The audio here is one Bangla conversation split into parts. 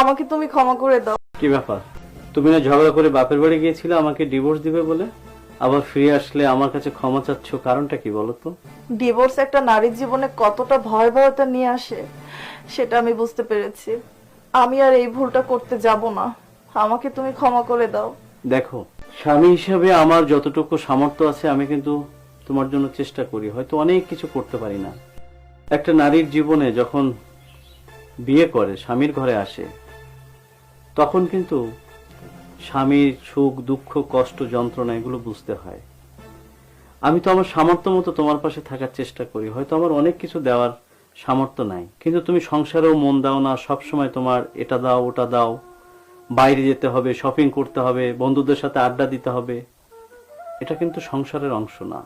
আমাকে তুমি ক্ষমা করে দাও। কি ব্যাপার? তুমি না ঝগড়া করে বাপের বাড়ি গিয়েছিলে আমাকে ডিভোর্স দিবে বলে? আবার ফিরে আসলে আমার কাছে ক্ষমা চাচ্ছ কারণটা কি বলো তো? ডিভোর্স একটা নারীর জীবনে কতটা ভয়াবহতা নিয়ে আসে সেটা আমি বুঝতে পেরেছি। আমি আর এই ভুলটা করতে যাব না। আমাকে তুমি ক্ষমা করে দাও। দেখো স্বামী হিসেবে আমার যতটুকু সামর্থ্য আছে আমি কিন্তু তোমার জন্য চেষ্টা করি। হয়তো অনেক কিছু করতে পারি না। একটা নারীর জীবনে যখন বিয়ে করে স্বামীর ঘরে আসে তখন কিন্তু স্বামীর সুখ, দুঃখ, কষ্ট, যন্ত্রণা এগুলো বুঝতে হয়। আমি তো আমার সামর্থ্য মতো তোমার পাশে থাকার চেষ্টা করি। হয়তো আমার অনেক কিছু দেওয়ার সামর্থ্য নাই। কিন্তু তুমি সংসারেও মন দাও না, সবসময় তোমার এটা দাও, ওটা দাও। বাইরে যেতে হবে শপিং করতে হবে, বন্ধুদের সাথে আড্ডা দিতে হবে। এটা কিন্তু সংসারের অংশ না।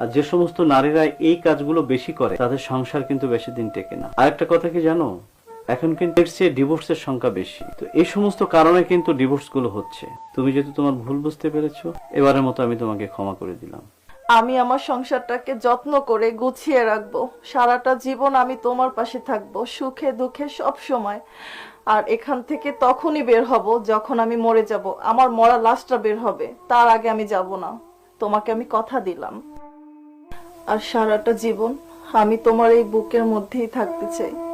আর যে সমস্ত নারীরা এই কাজগুলো বেশি করে, তাদের সংসার কিন্তু বেশি দিন টেকে না। আরেকটা কথা কি জানো? এখন কিন্তু এর চেয়ে ডিভোর্সের সংখ্যা বেশি। তো এই সমস্ত কারণে কিন্তু ডিভোর্সগুলো হচ্ছে। তুমি যেহেতু তোমার ভুল বুঝতে পেরেছ, এবারের মতো আমি তোমাকে ক্ষমা করে দিলাম। আমি আমার সংসারটাকে যত্ন করে গুছিয়ে রাখব। সারাটা জীবন আমি তোমার পাশে থাকব, সুখে দুঃখে সব সময়। আর এখান থেকে তখনই বের হব যখন আমি মরে যাব। আমার মরা লাশটা বের হবে, তার আগে আমি যাব না। তোমাকে আমি কথা দিলাম। আর সারাটা জীবন আমি তোমার এই বুকের মধ্যেই থাকতে চাই।